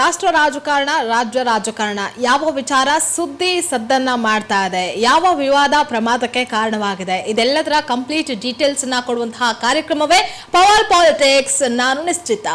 ರಾಷ್ಟ್ರ ರಾಜಕಾರಣ, ರಾಜ್ಯ ರಾಜಕಾರಣ. ಯಾವ ವಿಚಾರ ಸುದ್ದಿ ಸದ್ದನ್ನ ಮಾಡ್ತಾ ಇದೆ, ಯಾವ ವಿವಾದ ಪ್ರಮಾದಕ್ಕೆ ಕಾರಣವಾಗಿದೆ, ಇದೆಲ್ಲದರ ಕಂಪ್ಲೀಟ್ ಡೀಟೇಲ್ಸ್ನ ಕೊಡುವಂತಹ ಕಾರ್ಯಕ್ರಮವೇ ಪವರ್ ಪಾಲಿಟಿಕ್ಸ್ ನಾನು ನಿಶ್ಚಿತ.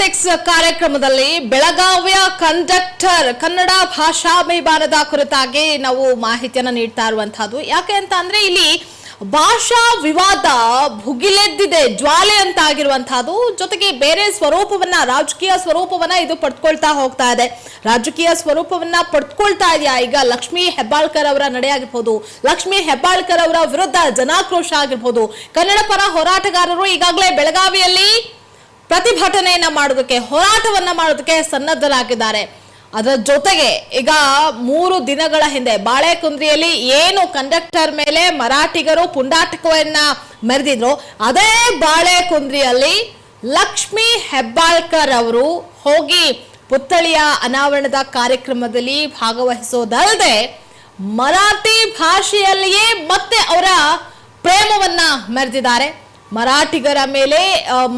ಪವರ್ ಕಾರ್ಯಕ್ರಮದಲ್ಲಿ ಬೆಳಗಾವಿಯ ಕಂಡಕ್ಟರ್ ಕನ್ನಡ ಭಾಷಾಭಿಮಾನದ ಕುರಿತಾಗಿ ನಾವು ಮಾಹಿತಿಯನ್ನು ನೀಡ್ತಾ ಇರುವಂತಹದ್ದು. ಯಾಕೆ ಅಂತ ಅಂದ್ರೆ ಇಲ್ಲಿ ಭಾಷಾ ವಿವಾದ ಭುಗಿಲೆದ್ದಿದೆ, ಜ್ವಾಲೆ ಅಂತ ಆಗಿರುವಂತಹದ್ದು ಜೊತೆಗೆ ಬೇರೆ ಸ್ವರೂಪವನ್ನ, ರಾಜಕೀಯ ಸ್ವರೂಪವನ್ನ ಇದು ಪಡ್ಕೊಳ್ತಾ ಹೋಗ್ತಾ ಇದೆ. ರಾಜಕೀಯ ಸ್ವರೂಪವನ್ನ ಪಡ್ಕೊಳ್ತಾ ಇದೆಯಾ? ಈಗ ಲಕ್ಷ್ಮೀ ಹೆಬ್ಬಾಳ್ಕರ್ ಅವರ ನಡೆ ಆಗಿರ್ಬೋದು ಲಕ್ಷ್ಮೀ ಹೆಬ್ಬಾಳ್ಕರ್ ಅವರ ವಿರುದ್ಧ ಜನಾಕ್ರೋಶ ಆಗಿರ್ಬೋದು. ಕನ್ನಡ ಪರ ಹೋರಾಟಗಾರರು ಈಗಾಗಲೇ ಬೆಳಗಾವಿಯಲ್ಲಿ ಪ್ರತಿಭಟನೆಯನ್ನ ಮಾಡೋದಕ್ಕೆ ಹೋರಾಟವನ್ನ ಮಾಡೋದಕ್ಕೆ ಸನ್ನದ್ಧರಾಗಿದ್ದಾರೆ. ಅದರ ಜೊತೆಗೆ ಈಗ ಮೂರು ದಿನಗಳ ಹಿಂದೆ ಬಾಳೆಕುಂದ್ರಿಯಲ್ಲಿ ಏನು ಕಂಡಕ್ಟರ್ ಮೇಲೆ ಮರಾಠಿಗರು ಪುಂಡಾಟಕವನ್ನ ಮೆರೆದಿದ್ರು, ಅದೇ ಬಾಳೆಕುಂದ್ರಿಯಲ್ಲಿ ಲಕ್ಷ್ಮಿ ಹೆಬ್ಬಾಳ್ಕರ್ ಅವರು ಹೋಗಿ ಪುತ್ಥಳಿಯ ಅನಾವರಣದ ಕಾರ್ಯಕ್ರಮದಲ್ಲಿ ಭಾಗವಹಿಸೋದಲ್ಲದೆ ಮರಾಠಿ ಭಾಷೆಯಲ್ಲಿಯೇ ಮತ್ತೆ ಅವರ ಪ್ರೇಮವನ್ನ ಮೆರೆದಿದ್ದಾರೆ. ಮರಾಠಿಗರ ಮೇಲೆ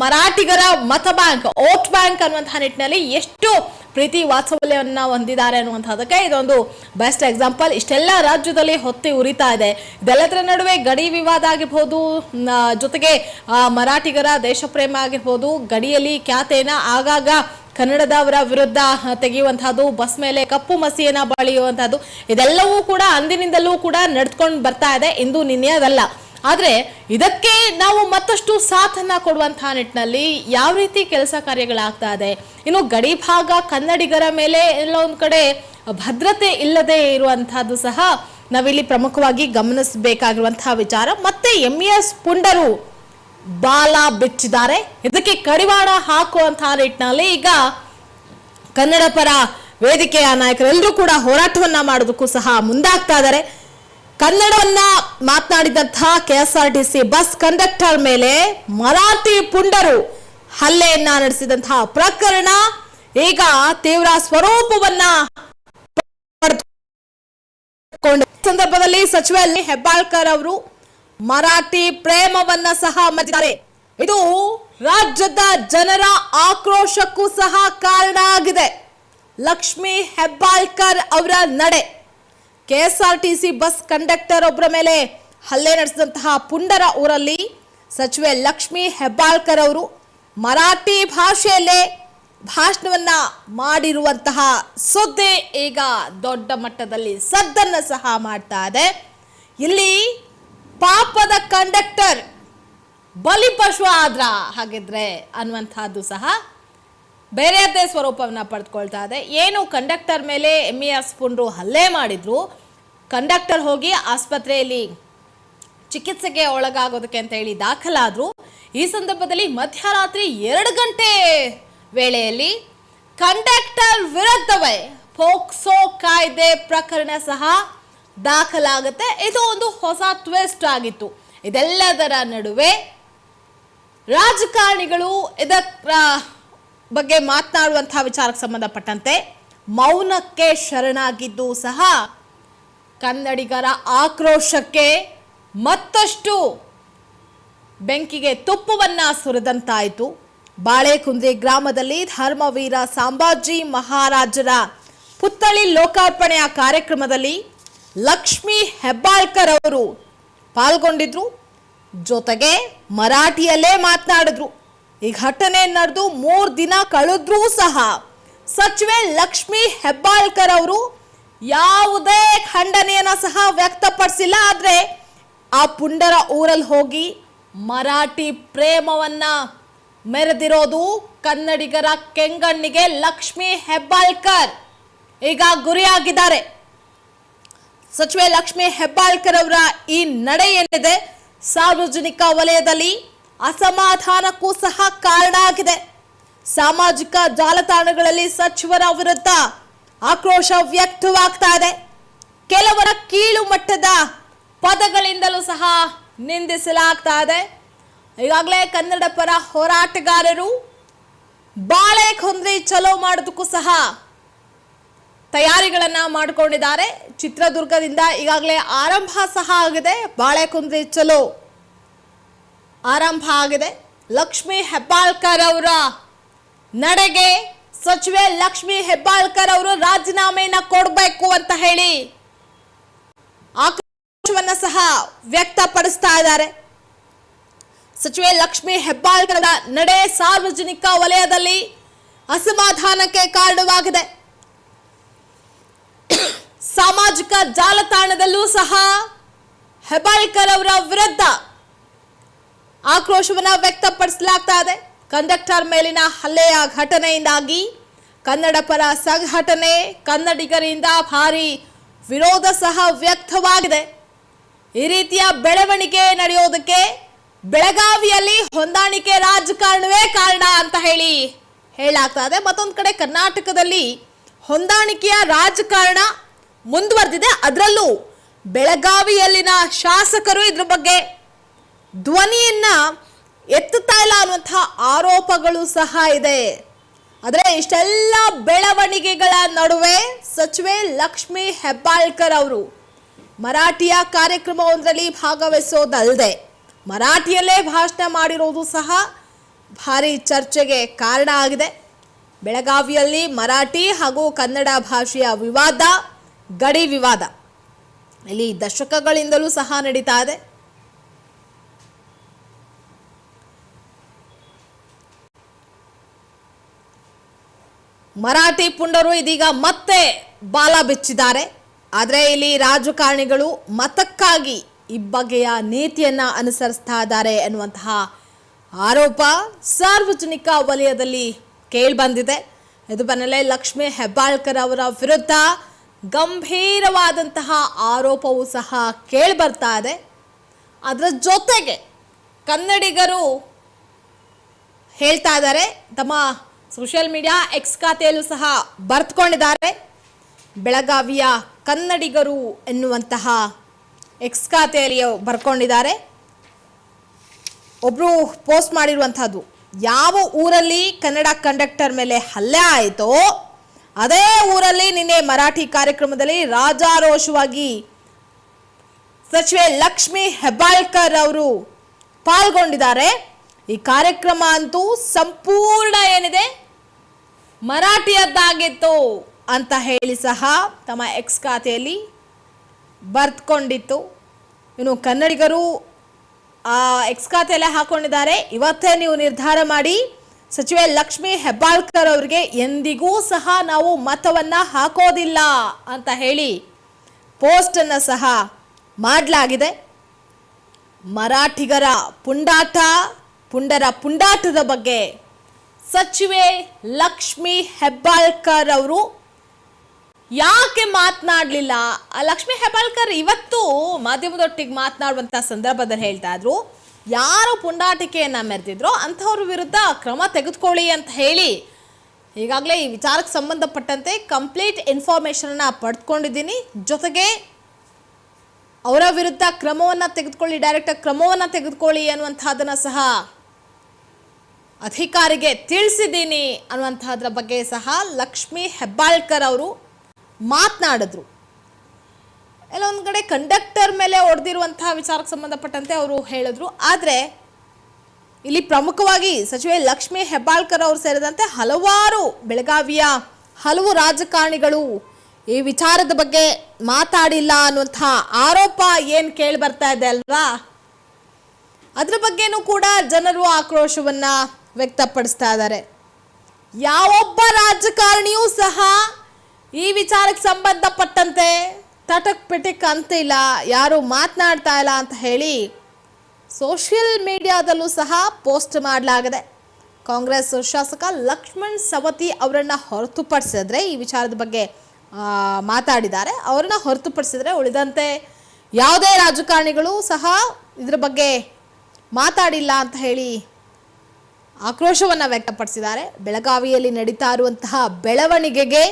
ಮರಾಠಿಗರ ಮತ ಬ್ಯಾಂಕ್ ಓಟ್ ಬ್ಯಾಂಕ್ ಅನ್ನುವಂತಹ ನಿಟ್ಟಿನಲ್ಲಿ ಎಷ್ಟು ಪ್ರೀತಿ ವಾತ್ಸಲ್ಯವನ್ನ ಹೊಂದಿದ್ದಾರೆ ಅನ್ನುವಂಥದ್ದಕ್ಕೆ ಇದೊಂದು ಬೆಸ್ಟ್ ಎಕ್ಸಾಂಪಲ್ ಇಷ್ಟೆಲ್ಲ ರಾಜ್ಯದಲ್ಲಿ ಹೊತ್ತಿ ಉರಿತಾ ಇದೆ. ಇದೆಲ್ಲದರ ನಡುವೆ ಗಡಿ ವಿವಾದ ಆಗಿರ್ಬೋದು ಜೊತೆಗೆ ಮರಾಠಿಗರ ದೇಶಪ್ರೇಮ ಆಗಿರ್ಬೋದು, ಗಡಿಯಲ್ಲಿ ಖ್ಯಾತೆಯನ್ನ ಆಗಾಗ ಕನ್ನಡದವರ ವಿರುದ್ಧ ತೆಗೆಯುವಂತಹದ್ದು ಬಸ್ ಮೇಲೆ ಕಪ್ಪು ಮಸಿಯನ್ನ ಬಳಿಯುವಂತಹದ್ದು ಇದೆಲ್ಲವೂ ಕೂಡ ಅಂದಿನಿಂದಲೂ ಕೂಡ ನಡ್ಕೊಂಡು ಬರ್ತಾ ಇದೆ. ಇಂದು ನಿನ್ನೆಯದಲ್ಲ. ಆದ್ರೆ ಇದಕ್ಕೆ ನಾವು ಮತ್ತಷ್ಟು ಸಾಥನ್ನ ಕೊಡುವಂತಹ ನಿಟ್ಟಿನಲ್ಲಿ ಯಾವ ರೀತಿ ಕೆಲಸ ಕಾರ್ಯಗಳಾಗ್ತಾ ಇದೆ? ಇನ್ನು ಗಡಿ ಭಾಗ ಕನ್ನಡಿಗರ ಮೇಲೆ ಎಲ್ಲ ಒಂದು ಕಡೆ ಭದ್ರತೆ ಇಲ್ಲದೆ ಇರುವಂತಹದ್ದು ಸಹ ನಾವಿಲ್ಲಿ ಪ್ರಮುಖವಾಗಿ ಗಮನಿಸಬೇಕಾಗಿರುವಂತಹ ವಿಚಾರ. ಮತ್ತೆ ಎಂ ಎಸ್ ಪುಂಡರು ಬಾಲ ಬಿಚ್ಚಿದ್ದಾರೆ. ಇದಕ್ಕೆ ಕಡಿವಾಣ ಹಾಕುವಂತಹ ನಿಟ್ಟಿನಲ್ಲಿ ಈಗ ಕನ್ನಡ ಪರ ವೇದಿಕೆಯ ನಾಯಕರೆಲ್ಲರೂ ಕೂಡ ಹೋರಾಟವನ್ನ ಮಾಡೋದಕ್ಕೂ ಸಹ ಮುಂದಾಗ್ತಾ ಇದ್ದಾರೆ. ಕನ್ನಡವನ್ನ ಮಾತನಾಡಿದಂತಹ ಕೆಎಸ್ಆರ್ಟಿಸಿ ಬಸ್ ಕಂಡಕ್ಟರ್ ಮೇಲೆ ಮರಾಠಿ ಪುಂಡರು ಹಲ್ಲೆಯನ್ನ ನಡೆಸಿದಂತಹ ಪ್ರಕರಣ ಈಗ ತೀವ್ರ ಸ್ವರೂಪವನ್ನ ಸಂದರ್ಭದಲ್ಲಿ ಸಚಿವ ಹೆಬ್ಬಾಳ್ಕರ್ ಅವರು ಮರಾಠಿ ಪ್ರೇಮವನ್ನ ಸಹ ಮೆಚ್ಚಿದ್ದಾರೆ ಇದು ರಾಜ್ಯದ ಜನರ ಆಕ್ರೋಶಕ್ಕೂ ಸಹ ಕಾರಣ ಆಗಿದೆ. ಲಕ್ಷ್ಮಿ ಹೆಬ್ಬಾಳ್ಕರ್ ಅವರ ನಡೆ. ಕೆಎಸ್ಆರ್ಟಿಸಿ ಬಸ್ ಕಂಡಕ್ಟರ್ ಒಬ್ಬರ ಮೇಲೆ ಹಲ್ಲೆ ನಡೆಸಿದಂತಹ ಪುಂಡರ ಊರಲ್ಲಿ ಸಚಿವೆ ಲಕ್ಷ್ಮಿ ಹೆಬ್ಬಾಳ್ಕರ್ ಅವರು ಮರಾಠಿ ಭಾಷೆಯಲ್ಲೇ ಭಾಷಣವನ್ನ ಮಾಡಿರುವಂತಹ ಸುದ್ದಿ ಈಗ ದೊಡ್ಡ ಮಟ್ಟದಲ್ಲಿ ಸದ್ದನ್ನ ಸಹ ಮಾಡ್ತಾ ಇದೆ. ಇಲ್ಲಿ ಪಾಪದ ಕಂಡಕ್ಟರ್ ಬಲಿಪಶು ಆದ್ರ ಹಾಗಿದ್ರೆ ಅನ್ನುವಂತಹದ್ದು ಸಹ ಬೇರೆಯದ್ದೇ ಸ್ವರೂಪವನ್ನ ಪಡೆದುಕೊಳ್ತಾ ಇದೆ. ಏನು ಕಂಡಕ್ಟರ್ ಮೇಲೆ ಎಂ ಇ ಪುಂಡ್ರು ಹಲ್ಲೆ ಮಾಡಿದ್ರು ಕಂಡಕ್ಟರ್ ಹೋಗಿ ಆಸ್ಪತ್ರೆಯಲ್ಲಿ ಚಿಕಿತ್ಸೆಗೆ ಒಳಗಾಗೋದಕ್ಕೆ ಅಂತ ಹೇಳಿ ದಾಖಲಾದ್ರು. ಈ ಸಂದರ್ಭದಲ್ಲಿ ಮಧ್ಯರಾತ್ರಿ ಎರಡು ಗಂಟೆ ವೇಳೆಯಲ್ಲಿ ಕಂಡಕ್ಟರ್ ವಿರುದ್ಧವೇ ಪೋಕ್ಸೋ ಕಾಯ್ದೆ ಪ್ರಕರಣ ಸಹ ದಾಖಲಾಗುತ್ತೆ. ಇದು ಒಂದು ಹೊಸ ಟ್ವಿಸ್ಟ್ ಆಗಿತ್ತು. ಇದೆಲ್ಲದರ ನಡುವೆ ರಾಜಕಾರಣಿಗಳು ಇದರ ಬಗ್ಗೆ ಮಾತನಾಡುವಂತಹ ವಿಚಾರಕ್ಕೆ ಸಂಬಂಧಪಟ್ಟಂತೆ ಮೌನಕ್ಕೆ ಶರಣಾಗಿದ್ದು ಸಹ ಕನ್ನಡಿಗರ ಆಕ್ರೋಶಕ್ಕೆ ಮತ್ತಷ್ಟು ಬೆಂಕಿಗೆ ತುಪ್ಪವನ್ನ ಸುರಿದಂತಾಯಿತು. ಬಾಳೆಕುಂದ್ರಿ ಗ್ರಾಮದಲ್ಲಿ ಧರ್ಮವೀರ ಸಾಂಬಾಜಿ ಮಹಾರಾಜರ ಪುತ್ಥಳಿ ಲೋಕಾರ್ಪಣೆಯ ಕಾರ್ಯಕ್ರಮದಲ್ಲಿ ಲಕ್ಷ್ಮಿ ಹೆಬ್ಬಾಳ್ಕರ್ ಅವರು ಪಾಲ್ಗೊಂಡಿದ್ರು. ಜೊತೆಗೆ ಮರಾಠಿಯಲ್ಲೇ ಮಾತನಾಡಿದ್ರು. ಈ ಘಟನೆ ನಡೆದು ಮೂರು ದಿನ ಕಳೆದ್ರೂ ಸಹ ಸಚಿವೆ ಲಕ್ಷ್ಮಿ ಹೆಬ್ಬಾಳ್ಕರ್ ಅವರು ಯಾವುದೇ ಖಂಡನೆಯನ್ನ ಸಹ ವ್ಯಕ್ತಪಡಿಸಿಲ್ಲ. ಆದ್ರೆ ಆ ಪುಂಡರ ಊರಲ್ಲಿ ಹೋಗಿ ಮರಾಠಿ ಪ್ರೇಮವನ್ನ ಮೆರೆದಿರೋದು ಕನ್ನಡಿಗರ ಕೆಂಗಣ್ಣಿಗೆ ಲಕ್ಷ್ಮಿ ಹೆಬ್ಬಾಳ್ಕರ್. ಈಗ ಗುರಿಯಾಗಿದ್ದಾರೆ. ಸಚಿವೆ ಲಕ್ಷ್ಮಿ ಹೆಬ್ಬಾಳ್ಕರ್ ಅವರ ಈ ನಡೆ ಏನಿದೆ ಸಾರ್ವಜನಿಕ ವಲಯದಲ್ಲಿ ಅಸಮಾಧಾನಕ್ಕೂ ಸಹ ಕಾರಣ ಆಗಿದೆ. ಸಾಮಾಜಿಕ ಜಾಲತಾಣಗಳಲ್ಲಿ ಸಚಿವರ ವಿರುದ್ಧ ಆಕ್ರೋಶ ವ್ಯಕ್ತವಾಗ್ತಾ ಇದೆ. ಕೆಲವರ ಕೀಳು ಮಟ್ಟದ ಪದಗಳಿಂದಲೂ ಸಹ ನಿಂದಿಸಲಾಗ್ತಾ ಇದೆ. ಈಗಾಗಲೇ ಕನ್ನಡ ಪರ ಹೋರಾಟಗಾರರು ಬಾಳೆ ಕೊಂದ್ರಿ ಚಲೋ ಮಾಡೋದಕ್ಕೂ ಸಹ ತಯಾರಿಗಳನ್ನ ಮಾಡಿಕೊಂಡಿದ್ದಾರೆ. ಚಿತ್ರದುರ್ಗದಿಂದ ಈಗಾಗಲೇ ಆರಂಭ ಸಹ ಆಗಿದೆ. ಬಾಳೆ ಬಾಳೆಕೊಂದ್ರಿ ಚಲೋ ಆರಂಭ ಆಗಿದೆ. ಲಕ್ಷ್ಮಿ ಹೆಬ್ಬಾಳ್ಕರ್ ಅವರ ನಡೆಗೆ ಸಚಿವೆ ಲಕ್ಷ್ಮಿ ಹೆಬ್ಬಾಳ್ಕರ್ ಅವರು ರಾಜೀನಾಮೆಯನ್ನ ಕೊಡಬೇಕು ಅಂತ ಹೇಳಿ ಆಕ್ರೋಶವನ್ನ ಸಹ ವ್ಯಕ್ತಪಡಿಸ್ತಾ ಇದ್ದಾರೆ. ಸಚಿವೆ ಲಕ್ಷ್ಮಿ ಹೆಬ್ಬಾಳ್ಕರ್ ನಡೆ ಸಾರ್ವಜನಿಕ ವಲಯದಲ್ಲಿ ಅಸಮಾಧಾನಕ್ಕೆ ಕಾರಣವಾಗಿದೆ. ಸಾಮಾಜಿಕ ಜಾಲತಾಣದಲ್ಲೂ ಸಹ ಹೆಬ್ಬಾಳ್ಕರ್ ಅವರ ವಿರುದ್ಧ ಆಕ್ರೋಶವನ್ನ ವ್ಯಕ್ತಪಡಿಸಲಾಗ್ತಾ ಇದೆ. ಕಂಡಕ್ಟರ್ ಮೇಲಿನ ಹಲ್ಲೆಯ ಘಟನೆಯಿಂದಾಗಿ ಕನ್ನಡ ಪರ ಸಂಘಟನೆ ಕನ್ನಡಿಗರಿಂದ ಭಾರಿ ವಿರೋಧ ಸಹ ವ್ಯಕ್ತವಾಗಿದೆ. ಈ ರೀತಿಯ ಬೆಳವಣಿಗೆ ನಡೆಯೋದಕ್ಕೆ ಬೆಳಗಾವಿಯಲ್ಲಿ ಹೊಂದಾಣಿಕೆ ರಾಜಕಾರಣವೇ ಕಾರಣ ಅಂತ ಹೇಳಿ ಹೇಳಾಗ್ತಾ ಇದೆ. ಮತ್ತೊಂದು ಕಡೆ ಕರ್ನಾಟಕದಲ್ಲಿ ಹೊಂದಾಣಿಕೆಯ ರಾಜಕಾರಣ ಮುಂದುವರೆದಿದೆ. ಅದರಲ್ಲೂ ಬೆಳಗಾವಿಯಲ್ಲಿನ ಶಾಸಕರು ಇದ್ರ ಬಗ್ಗೆ ಧ್ವನಿಯನ್ನ ಎತ್ತುತ್ತಾ ಇಲ್ಲ ಅನ್ನುವಂತಹ ಆರೋಪಗಳು ಸಹ ಇದೆ. ಆದರೆ ಇಷ್ಟೆಲ್ಲ ಬೆಳವಣಿಗೆಗಳ ನಡುವೆ ಸಚಿವೆ ಲಕ್ಷ್ಮಿ ಹೆಬ್ಬಾಳ್ಕರ್ ಅವರು ಮರಾಠಿಯ ಕಾರ್ಯಕ್ರಮವೊಂದರಲ್ಲಿ ಭಾಗವಹಿಸೋದಲ್ಲದೆ ಮರಾಠಿಯಲ್ಲೇ ಭಾಷಣ ಮಾಡಿರೋದು ಸಹ ಭಾರಿ ಚರ್ಚೆಗೆ ಕಾರಣ ಆಗಿದೆ. ಬೆಳಗಾವಿಯಲ್ಲಿ ಮರಾಠಿ ಹಾಗೂ ಕನ್ನಡ ಭಾಷೆಯ ವಿವಾದ, ಗಡಿ ವಿವಾದ. ಇಲ್ಲಿ ದಶಕಗಳಿಂದಲೂ ಸಹ ನಡೀತಾ ಇದೆ. ಮರಾಠಿ ಪುಂಡರು ಇದೀಗ ಮತ್ತೆ ಬಾಲ ಬಿಚ್ಚಿದ್ದಾರೆ. ಆದರೆ ಇಲ್ಲಿ ರಾಜಕಾರಣಿಗಳು ಮತಕ್ಕಾಗಿ ಇಬ್ಬಗೆಯ ನೀತಿಯನ್ನ ಅನುಸರಿಸ್ತಾ ಇದ್ದಾರೆ ಎನ್ನುವಂತಹ ಆರೋಪ ಸಾರ್ವಜನಿಕ ವಲಯದಲ್ಲಿ ಕೇಳಿಬಂದಿದೆ. ಇದು ಬನ್ನಲೆ ಲಕ್ಷ್ಮೀ ಹೆಬ್ಬಾಳ್ಕರ್ ಅವರ ವಿರುದ್ಧ ಗಂಭೀರವಾದಂತಹ ಆರೋಪವೂ ಸಹ ಕೇಳಿಬರ್ತಾ ಇದೆ. ಅದರ ಜೊತೆಗೆ ಕನ್ನಡಿಗರು ಹೇಳ್ತಾ ಇದ್ದಾರೆ, ತಮ್ಮ ಸೋಷಿಯಲ್ ಮೀಡಿಯಾ ಎಕ್ಸ್ ಖಾತೆಯಲ್ಲೂ ಸಹ ಬರೆದುಕೊಂಡಿದ್ದಾರೆ ಬೆಳಗಾವಿಯ ಕನ್ನಡಿಗರು ಎನ್ನುವಂತಹ ಎಕ್ಸ್ ಖಾತೆಯಲ್ಲಿ ಬರ್ಕೊಂಡಿದ್ದಾರೆ. ಒಬ್ಬರು ಪೋಸ್ಟ್ ಮಾಡಿರುವಂಥದ್ದು ಯಾವ ಊರಲ್ಲಿ ಕನ್ನಡ ಕಂಡಕ್ಟರ್ ಮೇಲೆ ಹಲ್ಲೆ ಆಯಿತೋ, ಅದೇ ಊರಲ್ಲಿ ನಿನ್ನೆ ಮರಾಠಿ ಕಾರ್ಯಕ್ರಮದಲ್ಲಿ ರಾಜಾರೋಷವಾಗಿ ಸಚಿವೆ ಲಕ್ಷ್ಮಿ ಹೆಬ್ಬಾಳ್ಕರ್ ಅವರು ಪಾಲ್ಗೊಂಡಿದ್ದಾರೆ. ಈ ಕಾರ್ಯಕ್ರಮ ಅಂತೂ ಸಂಪೂರ್ಣ ಏನಿದೆ? ಮರಾಠಿಯದ್ದಾಗಿತ್ತು ಅಂತ ಹೇಳಿ ಸಹ ತಮ್ಮ ಎಕ್ಸ್ ಖಾತೆಯಲ್ಲಿ ಬರ್ತ್ಕೊಂಡಿತ್ತು. ಇನ್ನು ಕನ್ನಡಿಗರು ಆ ಎಕ್ಸ್ ಖಾತೆಯಲ್ಲೇ ಹಾಕೊಂಡಿದ್ದಾರೆ. ಇವತ್ತೇ ನೀವು ನಿರ್ಧಾರ ಮಾಡಿ ಸಚಿವೆ ಲಕ್ಷ್ಮಿ ಹೆಬ್ಬಾಳ್ಕರ್ ಅವರಿಗೆ ಎಂದಿಗೂ ಸಹ ನಾವು ಮತವನ್ನು ಹಾಕೋದಿಲ್ಲ ಅಂತ ಹೇಳಿ ಪೋಸ್ಟನ್ನು ಸಹ ಮಾಡಲಾಗಿದೆ. ಮರಾಠಿಗರ ಪುಂಡಾಟ, ಪುಂಡರ ಪುಂಡಾಟದ ಬಗ್ಗೆ ಸಚಿವೆ ಲಕ್ಷ್ಮಿ ಹೆಬ್ಬಾಳ್ಕರ್ ಅವರು ಯಾಕೆ ಮಾತನಾಡಲಿಲ್ಲ? ಲಕ್ಷ್ಮಿ ಹೆಬ್ಬಾಳ್ಕರ್ ಇವತ್ತು ಮಾಧ್ಯಮದೊಟ್ಟಿಗೆ ಮಾತನಾಡುವಂಥ ಸಂದರ್ಭದಲ್ಲಿ ಹೇಳ್ತಾ ಇದ್ರು, ಯಾರು ಪುಂಡಾಟಿಕೆಯನ್ನ ಮೆರೆದಿದ್ರೋ ಅಂಥವ್ರ ವಿರುದ್ಧ ಕ್ರಮ ತೆಗೆದುಕೊಳ್ಳಿ ಅಂತ ಹೇಳಿ. ಈಗಾಗಲೇ ಈ ವಿಚಾರಕ್ಕೆ ಸಂಬಂಧಪಟ್ಟಂತೆ ಕಂಪ್ಲೀಟ್ ಇನ್ಫಾರ್ಮೇಷನನ್ನು ಪಡೆದುಕೊಂಡಿದ್ದೀನಿ. ಜೊತೆಗೆ ಅವರ ವಿರುದ್ಧ ಕ್ರಮವನ್ನು ತೆಗೆದುಕೊಳ್ಳಿ ಡೈರೆಕ್ಟಾಗಿ ಕ್ರಮವನ್ನು ತೆಗೆದುಕೊಳ್ಳಿ ಅನ್ನುವಂಥದ್ದನ್ನು ಸಹ ಅಧಿಕಾರಿಗೆ ತಿಳಿಸಿದ್ದೀನಿ ಅನ್ನುವಂಥದ್ರ ಬಗ್ಗೆ ಸಹ ಲಕ್ಷ್ಮೀ ಹೆಬ್ಬಾಳ್ಕರ್ ಅವರು ಮಾತನಾಡಿದ್ರು. ಎಲ್ಲ ಒಂದು ಕಡೆ ಕಂಡಕ್ಟರ್ ಮೇಲೆ ಹೊಡೆದಿರುವಂತಹ ವಿಚಾರಕ್ಕೆ ಸಂಬಂಧಪಟ್ಟಂತೆ ಅವರು ಹೇಳಿದ್ರು. ಆದರೆ ಇಲ್ಲಿ ಪ್ರಮುಖವಾಗಿ ಸಚಿವೆ ಲಕ್ಷ್ಮೀ ಹೆಬ್ಬಾಳ್ಕರ್ ಅವರು ಸೇರಿದಂತೆ ಹಲವಾರು ಬೆಳಗಾವಿಯ ಹಲವು ರಾಜಕಾರಣಿಗಳು ಈ ವಿಚಾರದ ಬಗ್ಗೆ ಮಾತಾಡಿಲ್ಲ ಅನ್ನುವಂಥ ಆರೋಪ ಏನು ಕೇಳಿ ಬರ್ತಾ ಇದೆ ಅಲ್ವಾ? ಅದ್ರ ಬಗ್ಗೆನೂ ಕೂಡ ಜನರು ಆಕ್ರೋಶವನ್ನ ವ್ಯಕ್ತಪಡಿಸ್ತಾ ಇದ್ದಾರೆ. ಯಾವೊಬ್ಬ ರಾಜಕಾರಣಿಯೂ ಸಹ ಈ ವಿಚಾರಕ್ಕೆ ಸಂಬಂಧಪಟ್ಟಂತೆ ತಟಕ್ ಪಿಟಕ್ ಅಂತಿಲ್ಲ ಯಾರು ಮಾತನಾಡ್ತಾ ಇಲ್ಲ ಅಂತ ಹೇಳಿ ಸೋಷಿಯಲ್ ಮೀಡಿಯಾದಲ್ಲೂ ಸಹ ಪೋಸ್ಟ್ ಮಾಡಲಾಗಿದೆ. ಕಾಂಗ್ರೆಸ್ ಶಾಸಕ ಲಕ್ಷ್ಮಣ್ ಸವತಿ ಅವರನ್ನು ಹೊರತುಪಡಿಸಿದ್ರೆ ಈ ವಿಚಾರದ ಬಗ್ಗೆ ಮಾತಾಡಿದ್ದಾರೆ. ಅವರನ್ನು ಹೊರತುಪಡಿಸಿದ್ರೆ ಉಳಿದಂತೆ ಯಾವುದೇ ರಾಜಕಾರಣಿಗಳು ಸಹ ಇದ್ರ ಬಗ್ಗೆ ಮಾತಾಡಿಲ್ಲ ಅಂತ ಹೇಳಿ ಆಕ್ರೋಶವನ್ನು ವ್ಯಕ್ತಪಡಿಸಿದ್ದಾರೆ. ಬೆಳಗಾವಿಯಲ್ಲಿ ನಡೀತಾ ಇರುವಂತಹ ಬೆಳವಣಿಗೆಗೆ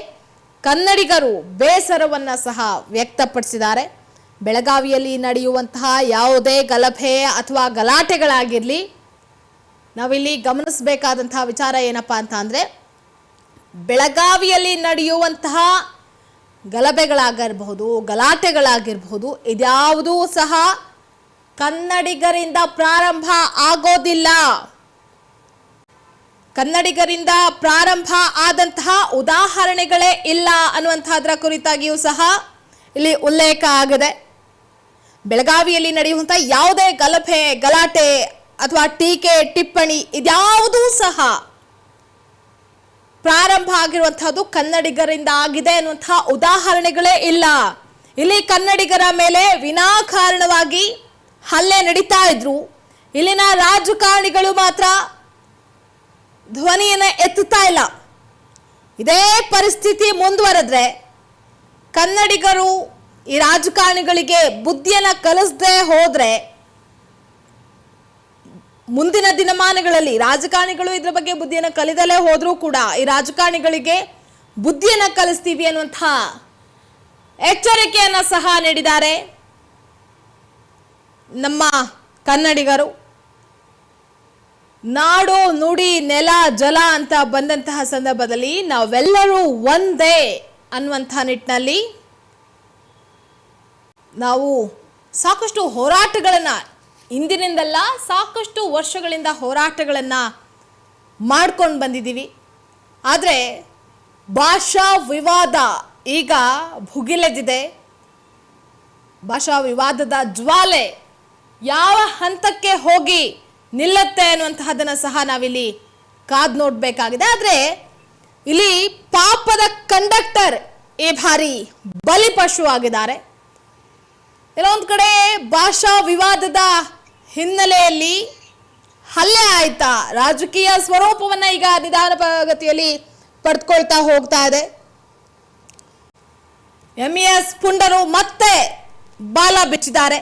ಕನ್ನಡಿಗರು ಬೇಸರವನ್ನು ಸಹ ವ್ಯಕ್ತಪಡಿಸಿದ್ದಾರೆ. ಬೆಳಗಾವಿಯಲ್ಲಿ ನಡೆಯುವಂತಹ ಯಾವುದೇ ಗಲಭೆ ಅಥವಾ ಗಲಾಟೆಗಳಾಗಿರಲಿ, ನಾವಿಲ್ಲಿ ಗಮನಿಸಬೇಕಾದಂತಹ ವಿಚಾರ ಏನಪ್ಪಾ ಅಂತ ಅಂದರೆ, ಬೆಳಗಾವಿಯಲ್ಲಿ ನಡೆಯುವಂತಹ ಗಲಭೆಗಳಾಗಿರಬಹುದು, ಗಲಾಟೆಗಳಾಗಿರಬಹುದು, ಇದ್ಯಾವುದೂ ಸಹ ಕನ್ನಡಿಗರಿಂದ ಪ್ರಾರಂಭ ಆಗೋದಿಲ್ಲ. ಕನ್ನಡಿಗರಿಂದ ಪ್ರಾರಂಭ ಆದಂತಹ ಉದಾಹರಣೆಗಳೇ ಇಲ್ಲ ಅನ್ನುವಂತಹದ್ರ ಕುರಿತಾಗಿಯೂ ಸಹ ಇಲ್ಲಿ ಉಲ್ಲೇಖ ಆಗಿದೆ. ಬೆಳಗಾವಿಯಲ್ಲಿ ನಡೆಯುವಂತಹ ಯಾವುದೇ ಗಲಭೆ, ಗಲಾಟೆ ಅಥವಾ ಟೀಕೆ, ಟಿಪ್ಪಣಿ ಇದ್ಯಾವುದೂ ಸಹ ಪ್ರಾರಂಭ ಆಗಿರುವಂತಹದ್ದು ಕನ್ನಡಿಗರಿಂದ ಆಗಿದೆ ಅನ್ನುವಂತಹ ಉದಾಹರಣೆಗಳೇ ಇಲ್ಲ. ಇಲ್ಲಿ ಕನ್ನಡಿಗರ ಮೇಲೆ ವಿನಾಕಾರಣವಾಗಿ ಹಲ್ಲೆ ನಡೀತಾ ಇದ್ರು. ಇಲ್ಲಿನ ರಾಜಕಾರಣಿಗಳು ಮಾತ್ರ ಧ್ವನಿಯನ್ನ ಎತ್ತುತ್ತಾ ಇಲ್ಲ. ಇದೇ ಪರಿಸ್ಥಿತಿ ಮುಂದುವರೆದ್ರೆ ಕನ್ನಡಿಗರು ಈ ರಾಜಕಾರಣಿಗಳಿಗೆ ಬುದ್ಧಿಯನ್ನು ಕಲಿಸದೆ ಹೋದರೆ ಮುಂದಿನ ದಿನಮಾನಗಳಲ್ಲಿ ರಾಜಕಾರಣಿಗಳು ಇದರ ಬಗ್ಗೆ ಬುದ್ಧಿಯನ್ನು ಕಲಿದಲೇ ಹೋದರೂ ಕೂಡ ಈ ರಾಜಕಾರಣಿಗಳಿಗೆ ಬುದ್ಧಿಯನ್ನು ಕಲಿಸ್ತೀವಿ ಅನ್ನುವಂಥ ಎಚ್ಚರಿಕೆಯನ್ನು ಸಹ ನೀಡಿದ್ದಾರೆ ನಮ್ಮ ಕನ್ನಡಿಗರು. ನಾಡು, ನುಡಿ, ನೆಲ, ಜಲ ಅಂತ ಬಂದಂತಹ ಸಂದರ್ಭದಲ್ಲಿ ನಾವೆಲ್ಲರೂ ಒಂದೇ ಅನ್ನುವಂಥ ನಿಟ್ಟಿನಲ್ಲಿ ನಾವು ಸಾಕಷ್ಟು ಹೋರಾಟಗಳನ್ನು, ಇಂದಿನಿಂದಲ್ಲ ಸಾಕಷ್ಟು ವರ್ಷಗಳಿಂದ ಹೋರಾಟಗಳನ್ನು ಮಾಡ್ಕೊಂಡು ಬಂದಿದ್ದೀವಿ. ಆದರೆ ಭಾಷಾ ವಿವಾದ ಈಗ ಭುಗಿಲೆದಿದೆ ಭಾಷಾ ವಿವಾದದ ಜ್ವಾಲೆ ಯಾವ ಹಂತಕ್ಕೆ ಹೋಗಿ ನಿಲ್ಲತ್ತೆ ಅನ್ನುವಂತಹದ್ದನ್ನು ಸಹ ನಾವಿಲ್ಲಿ ಕಾದ್ ನೋಡಬೇಕಾಗಿದೆ. ಆದರೆ ಇಲ್ಲಿ ಪಾಪದ ಕಂಡಕ್ಟರ್ ಈ ಬಾರಿ ಬಲಿಪಶು ಆಗಿದ್ದಾರೆ. ಕೆಲವೊಂದು ಕಡೆ ಭಾಷಾ ವಿವಾದದ ಹಿನ್ನೆಲೆಯಲ್ಲಿ ಹಲ್ಲೆ ಆಯ್ತಾ? ರಾಜಕೀಯ ಸ್ವರೂಪವನ್ನ ಈಗ ನಿಧಾನಗತಿಯಲ್ಲಿ ಪಡೆದುಕೊಳ್ತಾ ಹೋಗ್ತಾ ಇದೆ. ಎಂ ಎಸ್ ಪುಂಡರು ಮತ್ತೆ ಬಾಲ ಬಿಚ್ಚಿದ್ದಾರೆ.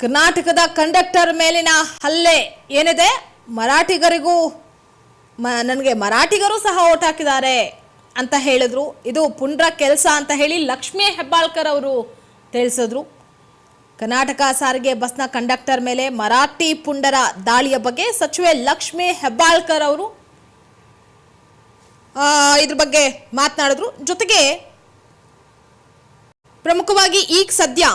ಕರ್ನಾಟಕದ ಕಂಡಕ್ಟರ್ ಮೇಲಿನ ಹಲ್ಲೆ ಏನಿದೆ? ಮರಾಠಿಗರಿಗೂ ಮ, ನನಗೆ ಮರಾಠಿಗರು ಸಹ ಓಟ್ ಹಾಕಿದ್ದಾರೆ ಅಂತ ಹೇಳಿದ್ರು. ಇದು ಪುಂಡ್ರ ಕೆಲಸ ಅಂತ ಹೇಳಿ ಲಕ್ಷ್ಮೀ ಹೆಬ್ಬಾಳ್ಕರ್ ಅವರು ತಿಳಿಸಿದ್ರು. ಕರ್ನಾಟಕ ಸಾರಿಗೆ ಬಸ್ನ ಕಂಡಕ್ಟರ್ ಮೇಲೆ ಮರಾಠಿ ಪುಂಡರ ದಾಳಿಯ ಬಗ್ಗೆ ಸಚಿವೆ ಲಕ್ಷ್ಮೀ ಹೆಬ್ಬಾಳ್ಕರ್ ಅವರು ಇದ್ರ ಬಗ್ಗೆ ಮಾತನಾಡಿದ್ರು. ಜೊತೆಗೆ ಪ್ರಮುಖವಾಗಿ ಈಗ ಸದ್ಯ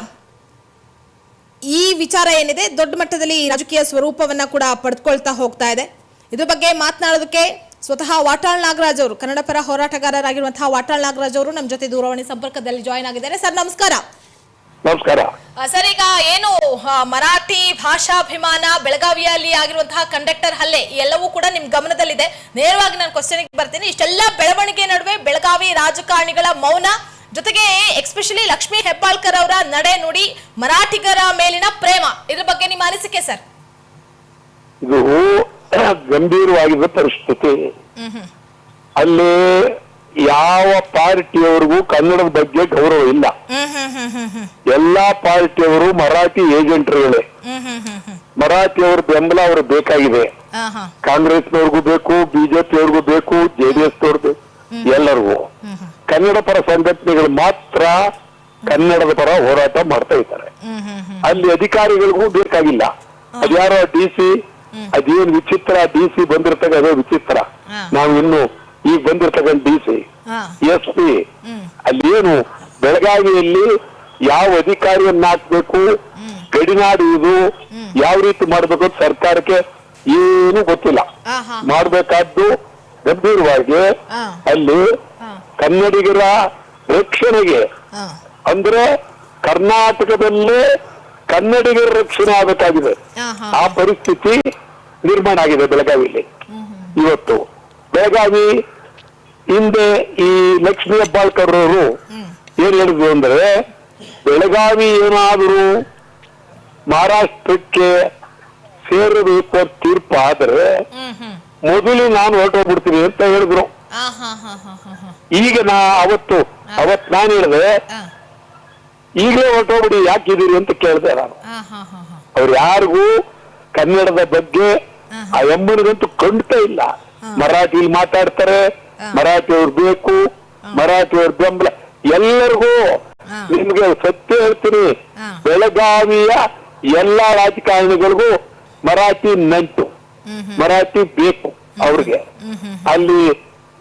ಈ ವಿಚಾರ ಏನಿದೆ ದೊಡ್ಡ ಮಟ್ಟದಲ್ಲಿ ರಾಜಕೀಯ ಸ್ವರೂಪವನ್ನ ಕೂಡ ಪಡೆದುಕೊಳ್ತಾ ಹೋಗ್ತಾ ಇದೆ. ಇದ್ರ ಬಗ್ಗೆ ಮಾತನಾಡೋದಕ್ಕೆ ಸ್ವತಃ ವಾಟಾಳ್ ನಾಗರಾಜ್ ಅವರು ಕನ್ನಡ ಪರ ಹೋರಾಟಗಾರರಾಗಿರುವಂತಹ ವಾಟಾಳ್ ನಾಗರಾಜ್ ಅವರು ನಮ್ಮ ಜೊತೆ ದೂರವಾಣಿ ಸಂಪರ್ಕದಲ್ಲಿ ಜಾಯ್ನ್ ಆಗಿದ್ದಾರೆ. ಸರ್ ನಮಸ್ಕಾರ. ನಮಸ್ಕಾರ. ಸರ್ ಈಗ ಏನು ಮರಾಠಿ ಭಾಷಾಭಿಮಾನ ಬೆಳಗಾವಿಯಲ್ಲಿ ಆಗಿರುವಂತಹ ಕಂಡಕ್ಟರ್ ಹಲ್ಲೆ ಎಲ್ಲವೂ ಕೂಡ ನಿಮ್ ಗಮನದಲ್ಲಿದೆ. ನೇರವಾಗಿ ನಾನು ಕ್ವಶನ್ ಬರ್ತೀನಿ. ಇಷ್ಟೆಲ್ಲ ಬೆಳವಣಿಗೆ ನಡುವೆ ಬೆಳಗಾವಿ ರಾಜಕಾರಣಿಗಳ ಮೌನ ಜೊತೆಗೆ ಎಕ್ಸ್ಪೆಷಲಿ ಲಕ್ಷ್ಮೀ ಹೆಬ್ಬಾಳ್ಕರ್ ಅವರ ನಡೆ ನುಡಿ ಮರಾಠಿಗರ ಮೇಲಿನ ಪ್ರೇಮ. ಇದ್ರ ಬಗ್ಗೆ ನಿಮ್ಮ ಅನಿಸಿಕೆ ಸರ್ ಇದು ಗಂಭೀರವಾಗಿದ್ದ ಪರಿಸ್ಥಿತಿ ಅಲ್ಲಿ ಯಾವ ಪಾರ್ಟಿಯವರಿಗೂ ಕನ್ನಡದ ಬಗ್ಗೆ ಗೌರವ ಇಲ್ಲ. ಎಲ್ಲಾ ಪಾರ್ಟಿಯವರು ಮರಾಠಿ ಏಜೆಂಟ್ರುಗಳೇ. ಮರಾಠಿಯವರ ಬೆಂಬಲ ಅವರು ಬೇಕಾಗಿದೆ. ಕಾಂಗ್ರೆಸ್ನವ್ರಿಗೂ ಬೇಕು ಬಿಜೆಪಿಯವ್ರಿಗೂ ಬೇಕು ಜೆಡಿಎಸ್ ಎಲ್ಲರಿಗೂ. ಕನ್ನಡ ಪರ ಸಂಘಟನೆಗಳು ಮಾತ್ರ ಕನ್ನಡದ ಪರ ಹೋರಾಟ ಮಾಡ್ತಾ ಇದ್ದಾರೆ. ಅಲ್ಲಿ ಅಧಿಕಾರಿಗಳಿಗೂ ಬೇಕಾಗಿಲ್ಲ. ಅದ್ಯಾರೋ ಡಿ ಸಿ ಅದೇನ್ ವಿಚಿತ್ರ ಡಿ ಸಿ ಬಂದಿರ್ತಕ್ಕ ಅದೇ ವಿಚಿತ್ರ. ನಾವು ಇನ್ನು ಈಗ ಬಂದಿರ್ತಕ್ಕಂಥ ಡಿ ಸಿ ಎಸ್ ಪಿ ಅಲ್ಲಿ ಏನು ಬೆಳಗಾವಿಯಲ್ಲಿ ಯಾವ ಅಧಿಕಾರಿಯನ್ನ ಹಾಕ್ಬೇಕು ಗಡಿನಾಡು ಇದು ಯಾವ ರೀತಿ ಮಾಡ್ಬೇಕು ಅಂತ ಸರ್ಕಾರಕ್ಕೆ ಏನು ಗೊತ್ತಿಲ್ಲ. ಮಾಡ್ಬೇಕಾದ್ದು ಗಂಭೀರವಾಗಿ ಅಲ್ಲಿ ಕನ್ನಡಿಗರ ರಕ್ಷಣೆಗೆ. ಅಂದ್ರೆ ಕರ್ನಾಟಕದಲ್ಲೇ ಕನ್ನಡಿಗರ ರಕ್ಷಣೆ ಆಗಬೇಕಾಗಿದೆ. ಆ ಪರಿಸ್ಥಿತಿ ನಿರ್ಮಾಣ ಆಗಿದೆ ಬೆಳಗಾವಿಯಲ್ಲಿ. ಇವತ್ತು ಬೆಳಗಾವಿ ಹಿಂದೆ ಈ ಲಕ್ಷ್ಮೀ ಹೆಬ್ಬಾಳ್ಕರ್ ಅವರು ಏನ್ ಹೇಳಿದ್ರು ಅಂದ್ರೆ ಬೆಳಗಾವಿ ಏನಾದರೂ ಮಹಾರಾಷ್ಟ್ರಕ್ಕೆ ಸೇರಬೇಕು ಅಂತ ತೀರ್ಪು ಆದ್ರೆ ಮೊದಲು ನಾನು ಹೊರಟೋಗ್ಬಿಡ್ತೀನಿ ಅಂತ ಹೇಳಿದ್ರು. ಈಗ ನಾ ಅವತ್ತು ಅವತ್ ನಾನು ಹೇಳಿದೆ ಈಗಲೇ ಹೊರಟೋಗ್ಬಿಡಿ ಯಾಕಿದ್ದೀರಿ ಅಂತ ಕೇಳಿದೆ ನಾನು. ಅವ್ರು ಯಾರಿಗೂ ಕನ್ನಡದ ಬಗ್ಗೆ ಆ ಎಂಬನಿಗಂತೂ ಕಂಡ್ತಾ ಇಲ್ಲ. ಮರಾಠಿಲಿ ಮಾತಾಡ್ತಾರೆ ಮರಾಠಿಯವ್ರು ಬೇಕು ಮರಾಠಿಯವ್ರ ಬೆಂಬಲ ಎಲ್ಲರಿಗೂ. ನಿಮ್ಗೆ ಸತ್ಯ ಹೇಳ್ತೀನಿ. ಬೆಳಗಾವಿಯ ಎಲ್ಲಾ ರಾಜಕಾರಣಿಗಳಿಗೂ ಮರಾಠಿ ನಂಟು. ಮರಾಠಿ ಬೇಕು ಅವ್ರಿಗೆ. ಅಲ್ಲಿ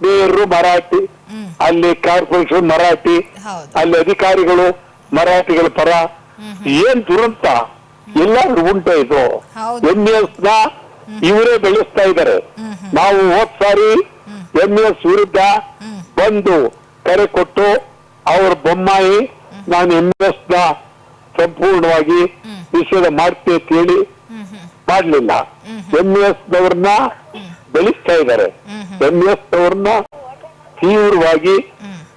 ಬೇರು ಮರಾಠಿ. ಅಲ್ಲಿ ಕಾರ್ಪೊರೇಷನ್ ಮರಾಠಿ ಅಲ್ಲಿ ಅಧಿಕಾರಿಗಳು ಮರಾಠಿಗಳ ಪರ ಏನ್ ದುರಂತ? ಎಲ್ಲಾದ್ರೂ ಉಂಟ ಇದು? ಎನ್ ಎಂ ಎಸ್ನ ಇವರೇ ಬೆಳೆಸ್ತಾ ಇದ್ದಾರೆ. ನಾವು ಹೋದ್ ಸಾರಿ ಎಂ ಎಸ್ ವಿರುದ್ಧ ಬಂದು ಕರೆ ಕೊಟ್ಟು ಅವ್ರ ಬೊಮ್ಮಾಯಿ ನಾನು ಎಂ ಎಸ್ನ ಸಂಪೂರ್ಣವಾಗಿ ನಿಷೇಧ ಮಾಡ್ತೀನಿ ಅಂತ ಹೇಳಿ ಮಾಡ್ಲಿಲ್ಲ. ಎಂ ಎಸ್ ನವ್ರನ್ನ ಬೆಳೆಸ್ತಾ ಇದ್ದಾರೆ. ಎಂ ಎಸ್ ನವ್ರನ್ನ ತೀವ್ರವಾಗಿ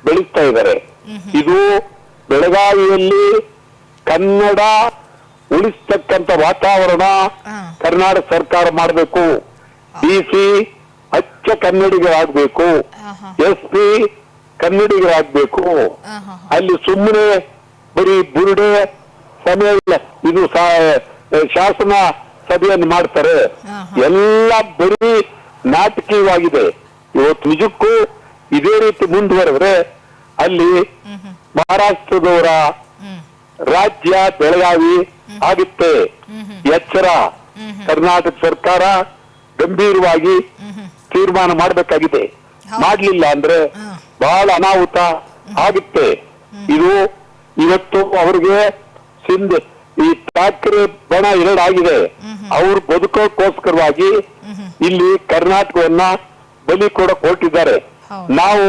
ಬೆಳೀತಾ ಇದ್ದಾರೆ. ಇದು ಬೆಳಗಾವಿಯಲ್ಲಿ ಕನ್ನಡ ಉಳಿಸ್ತಕ್ಕಂತ ವಾತಾವರಣ ಕರ್ನಾಟಕ ಸರ್ಕಾರ ಮಾಡಬೇಕು. ಡಿ ಸಿ ಅಚ್ಚ ಕನ್ನಡಿಗರಾಗಬೇಕು. S P ಕನ್ನಡಿಗರಾಗಬೇಕು. ಅಲ್ಲಿ ಸುಮ್ಮನೆ ಬರೀ ಬುರುಡೆ ಸಮಯ ಇಲ್ಲ ಇದು ಶಾಸನ ಸಭೆಯನ್ನು ಮಾಡ್ತಾರೆ. ಎಲ್ಲ ಬರೀ ನಾಟಕೀಯವಾಗಿದೆ. ಇವತ್ತು ನಿಜಕ್ಕೂ ಇದೇ ರೀತಿ ಮುಂದುವರೆದ್ರೆ ಅಲ್ಲಿ ಮಹಾರಾಷ್ಟ್ರದವರ ರಾಜ್ಯ ಬೆಳಗಾವಿ ಆಗುತ್ತೆ. ಎಚ್ಚರ ಕರ್ನಾಟಕ ಸರ್ಕಾರ ಗಂಭೀರವಾಗಿ ತೀರ್ಮಾನ ಮಾಡಬೇಕಾಗಿದೆ. ಮಾಡಲಿಲ್ಲ ಅಂದ್ರೆ. ಬಹಳ ಅನಾಹುತ ಆಗುತ್ತೆ. ಇದು ಇವತ್ತು ಅವ್ರಿಗೆ ಸಿಂಧೆ ಈ ಠಾಕ್ರೆ ಬಣ ಎರಡಾಗಿದೆ ಅವ್ರು ಬದುಕೋಕೋಸ್ಕರವಾಗಿ ಇಲ್ಲಿ ಕರ್ನಾಟಕವನ್ನ ಬಲಿ ಕೊಡಕ್ ಹೊರಟಿದ್ದಾರೆ. ನಾವು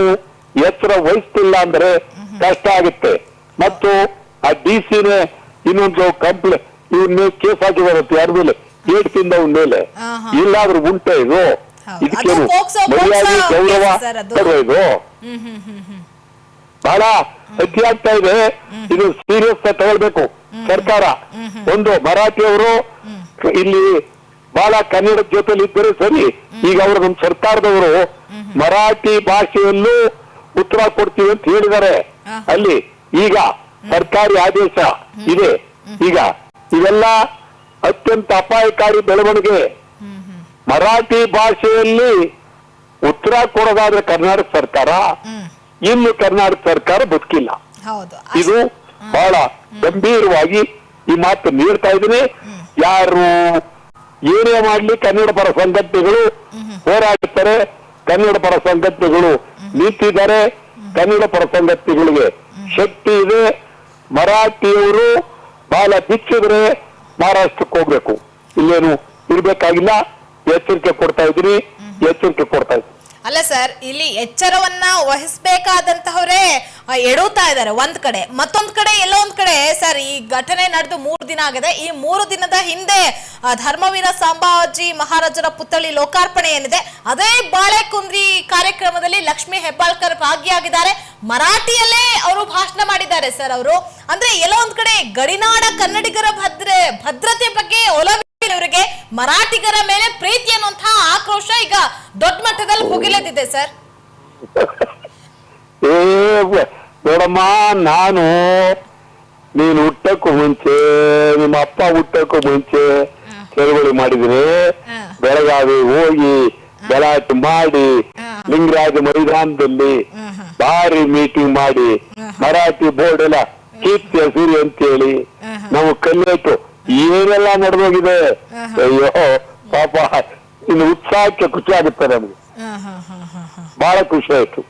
ಎಚ್ಚರ ವಹಿಸ್ತಿಲ್ಲ ಅಂದ್ರೆ ಕಷ್ಟ ಆಗುತ್ತೆ. ಮತ್ತು ಆ ಡಿ ಸಿನೇ ಇನ್ನೊಂದು ಕಂಪ್ಲೇ ಇವನ್ನ ಕೇಸ್ ಹಾಕಿ ಬರುತ್ತೆ ಯಾರ ಮೇಲೆ? ಏಟ್ ತಿಂದವನ ಮೇಲೆ. ಇಲ್ಲಾದ್ರೂ ಉಂಟೆ ಇದು? ಇದಕ್ಕೆ ಮರ್ಯಾದೆ ಗೌರವ ಇದು. ಬಹಳ ಅತಿ ಆಗ್ತಾ ಇದೆ. ಇದು ಸೀರಿಯಸ್ ತಗೊಳ್ಬೇಕು. ಸರ್ಕಾರ. ಒಂದು ಮರಾಠಿಯವರು ಇಲ್ಲಿ ಬಹಳ ಕನ್ನಡದ ಜೊತೆಲಿ ಇದ್ದರೆ ಸರಿ. ಈಗ ಅವರು ನಮ್ಮ ಸರ್ಕಾರದವರು ಮರಾಠಿ ಭಾಷೆಯಲ್ಲೂ ಉತ್ತರ ಕೊಡ್ತೀವಿ ಅಂತ ಹೇಳಿದ್ದಾರೆ. ಅಲ್ಲಿ ಈಗ ಸರ್ಕಾರಿ ಆದೇಶ ಇದೆ. ಈಗ ಇವೆಲ್ಲ ಅತ್ಯಂತ ಅಪಾಯಕಾರಿ ಬೆಳವಣಿಗೆ. ಮರಾಠಿ ಭಾಷೆಯಲ್ಲಿ ಉತ್ತರ ಕೊಡೋದಾದ್ರೆ ಕರ್ನಾಟಕ ಸರ್ಕಾರ. ಇನ್ನು ಕರ್ನಾಟಕ ಸರ್ಕಾರ ಬದುಕಿಲ್ಲ. ಇದು ಬಹಳ ಗಂಭೀರವಾಗಿ ಈ ಮಾತು ನೀಡ್ತಾ ಇದ್ದೀನಿ. ಯಾರು ಏನೇ ಮಾಡಲಿ ಕನ್ನಡ ಪರ ಸಂಘಟನೆಗಳು ಹೋರಾಡುತ್ತಾರೆ. ಕನ್ನಡ ಪರ ಸಂಘಟನೆಗಳು ನಿಂತಿದ್ದಾರೆ ಕನ್ನಡ ಪರ ಸಂಘಟನೆಗಳಿಗೆ ಶಕ್ತಿ ಇದೆ. ಮರಾಠಿಯವರು ಬಾಲ ಬಿಚ್ಚಿದ್ರೆ ಮಹಾರಾಷ್ಟ್ರಕ್ಕೆ ಹೋಗ್ಬೇಕು. ಇಲ್ಲೇನು ಇರ್ಬೇಕಾಗಿಲ್ಲ. ಎಚ್ಚರಿಕೆ ಕೊಡ್ತಾ ಇದ್ದೀನಿ. ಎಚ್ಚರಿಕೆ ಕೊಡ್ತಾ ಇದ್ದೀನಿ. ಅಲ್ಲ ಸರ್, ಇಲ್ಲಿ ಎಚ್ಚರವನ್ನ ವಹಿಸಬೇಕಾದಂತಹವರೇ ಎಡುತ್ತಾ ಇದ್ದಾರೆ ಒಂದ್ ಕಡೆ. ಮತ್ತೊಂದ್ ಕಡೆ, ಎಲ್ಲೋ ಒಂದ್ ಕಡೆ, ಸರ್, ಈ ಘಟನೆ ನಡೆದು ಮೂರು ದಿನ ಆಗಿದೆ. ಈ ಮೂರು ದಿನದ ಹಿಂದೆ ಧರ್ಮವೀರ ಸಾಂಬಾಜಿ ಮಹಾರಾಜರ ಪುತ್ಥಳಿ ಲೋಕಾರ್ಪಣೆ ಏನಿದೆ, ಅದೇ ಬಾಳೆಕುಂದ್ರಿ ಕಾರ್ಯಕ್ರಮದಲ್ಲಿ ಲಕ್ಷ್ಮಿ ಹೆಬ್ಬಾಳ್ಕರ್ ಭಾಗಿಯಾಗಿದ್ದಾರೆ. ಮರಾಠಿಯಲ್ಲೇ ಅವರು ಭಾಷಣ ಮಾಡಿದ್ದಾರೆ, ಸರ್, ಅವರು. ಅಂದ್ರೆ, ಎಲ್ಲೋ ಒಂದ್ ಕಡೆ ಗಡಿನಾಡ ಕನ್ನಡಿಗರ ಭದ್ರೆ, ಭದ್ರತೆ ಬಗ್ಗೆ ಒಲವು ಅವರಿಗೆ ಮರಾಠಿಗರ ಮೇಲೆ ಪ್ರೀತಿ ಅನ್ನುವಂತಹ ಆಕ್ರೋಶ ಈಗ ದೊಡ್ಡ ಮಟ್ಟದಲ್ಲಿ ಭುಗಿಲೆದಿದೆ ಸರ್. ಏ ನೋಡಮ್ಮ ನಾನು ನೀನು ಹುಟ್ಟಕ್ಕೂ ಮುಂಚೆ ನಿಮ್ಮ ಅಪ್ಪ ಹುಟ್ಟಕ್ಕೂ ಮುಂಚೆ ಚಳವಳಿ ಮಾಡಿದ್ರೆ ಬೆಳಗಾವಿ ಹೋಗಿ ಗಲಾಟೆ ಮಾಡಿ ಲಿಂಗರಾಜ ಮೈದಾನದಲ್ಲಿ ಭಾರಿ ಮೀಟಿಂಗ್ ಮಾಡಿ ಮರಾಠಿ ಬೋರ್ಡ್ ಎಲ್ಲ ಕೀರ್ತಿ ಹಸಿರಿ ಅಂತೇಳಿ ನಾವು ಕಲಿಯಿತು ಏನೆಲ್ಲ ನಡೆದೋಗಿದೆ? ಅಯ್ಯೋ ಪಾಪ. ಇನ್ನು ಉತ್ಸಾಹಕ್ಕೆ ಖುಷಿ ಆಗುತ್ತೆ ನಮ್ಗೆ ಬಹಳ ಖುಷಿ ಆಯ್ತು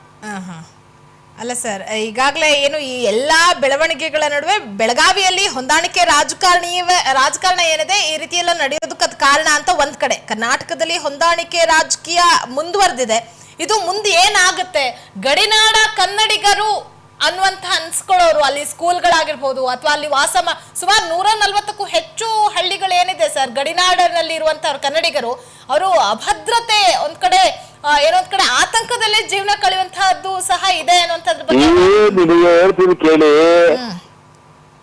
ಅಲ್ಲ ಸರ್ ಈಗಾಗಲೇ ಏನು ಈ ಎಲ್ಲಾ ಬೆಳವಣಿಗೆಗಳ ನಡುವೆ ಬೆಳಗಾವಿಯಲ್ಲಿ ಹೊಂದಾಣಿಕೆ ರಾಜಕಾರಣಿ ರಾಜಕಾರಣ ಏನಿದೆ ಈ ರೀತಿ ಎಲ್ಲ ನಡೆಯೋದಕ್ಕೆ ಅದ್ ಕಾರಣ ಅಂತ ಒಂದ್ ಕಡೆ. ಕರ್ನಾಟಕದಲ್ಲಿ ಹೊಂದಾಣಿಕೆ ರಾಜಕೀಯ ಮುಂದುವರೆದಿದೆ. ಇದು ಮುಂದೆ ಏನಾಗುತ್ತೆ? ಗಡಿನಾಡ ಕನ್ನಡಿಗರು ಅನ್ನುವಂತ ಅನ್ಸ್ಕೊಳ್ಳೋರು ಅಲ್ಲಿ ಸ್ಕೂಲ್ಗಳಾಗಿರ್ಬೋದು ಅಥವಾ ಅಲ್ಲಿ ವಾಸ ಸುಮಾರು ನೂರ ನಲ್ವತ್ತಕ್ಕೂ ಹೆಚ್ಚು ಸರ್ ಗಡಿನಾಡಿನಲ್ಲಿ ಇರುವಂತವ್ರು ಕನ್ನಡಿಗರು ಅವರು ಅಭದ್ರತೆ ಒಂದ್ ಕಡೆ ಆ, ಏನೋ ಒಂದ್ ಕಡೆ ಆತಂಕದಲ್ಲೇ ಜೀವನ ಕಳೆಯುವಂತಹದ್ದು ಸಹ ಇದೆ ಅನ್ನುವಂಥದ್ರ ಬಗ್ಗೆ ನಿಮಗೆ ಹೇಳ್ತೀನಿ ಕೇಳಿ.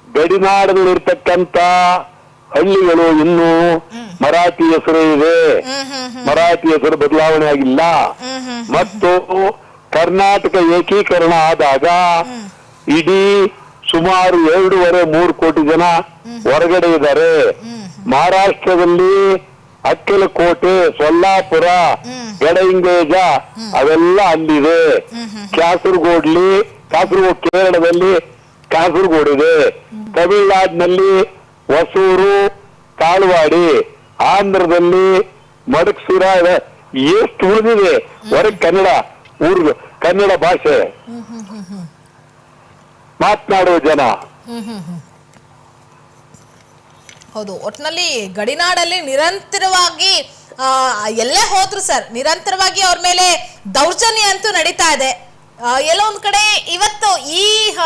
ಗಡಿನಾಡಿನಲ್ಲಿರ್ತಕ್ಕಂತ ಹಳ್ಳಿಗಳು ಇನ್ನು ಮರಾಠಿ ಹೆಸರು ಇದೆ. ಮರಾಠಿ ಹೆಸರು ಬದಲಾವಣೆ ಆಗಿಲ್ಲ. ಮತ್ತು ಕರ್ನಾಟಕ ಏಕೀಕರಣ ಆದಾಗ ಇಡೀ ಸುಮಾರು ಎರಡೂವರೆ ಮೂರು ಕೋಟಿ ಜನ ಹೊರಗಡೆ ಇದ್ದಾರೆ. ಮಹಾರಾಷ್ಟ್ರದಲ್ಲಿ ಅಕ್ಕಲಕೋಟೆ ಸೊಲ್ಲಾಪುರ ಗಡಹಿಂಗೇಜ ಅವೆಲ್ಲ ಅಲ್ಲಿದೆ ಕಾಸರಗೋಡ್ಲಿ ಕಾಸರಗೋಡು ಕೇರಳದಲ್ಲಿ ಕಾಸರಗೋಡು ಇದೆ ತಮಿಳುನಾಡಿನಲ್ಲಿ ಹೊಸೂರು ಕಾಳವಾಡಿ ಆಂಧ್ರದಲ್ಲಿ ಮಡಕ್ಸುರ ಇದೆ ಎಷ್ಟು ಉಳಿದಿದೆ ಹೊರಗೆ ಕನ್ನಡ ಊರು ಕನ್ನಡ ಭಾಷೆ ಮಾತನಾಡುವ ಜನ ಹೌದು ಒಟ್ಟಿನಲ್ಲಿ ಗಡಿನಾಡಲ್ಲಿ ನಿರಂತರವಾಗಿ ಎಲ್ಲೇ ಹೋದ್ರು ಸರ್ ನಿರಂತರವಾಗಿ ಅವ್ರ ಮೇಲೆ ದೌರ್ಜನ್ಯ ಅಂತೂ ನಡೀತಾ ಇದೆ. ಎಲ್ಲೋ ಒಂದ್ ಕಡೆ ಇವತ್ತು ಈ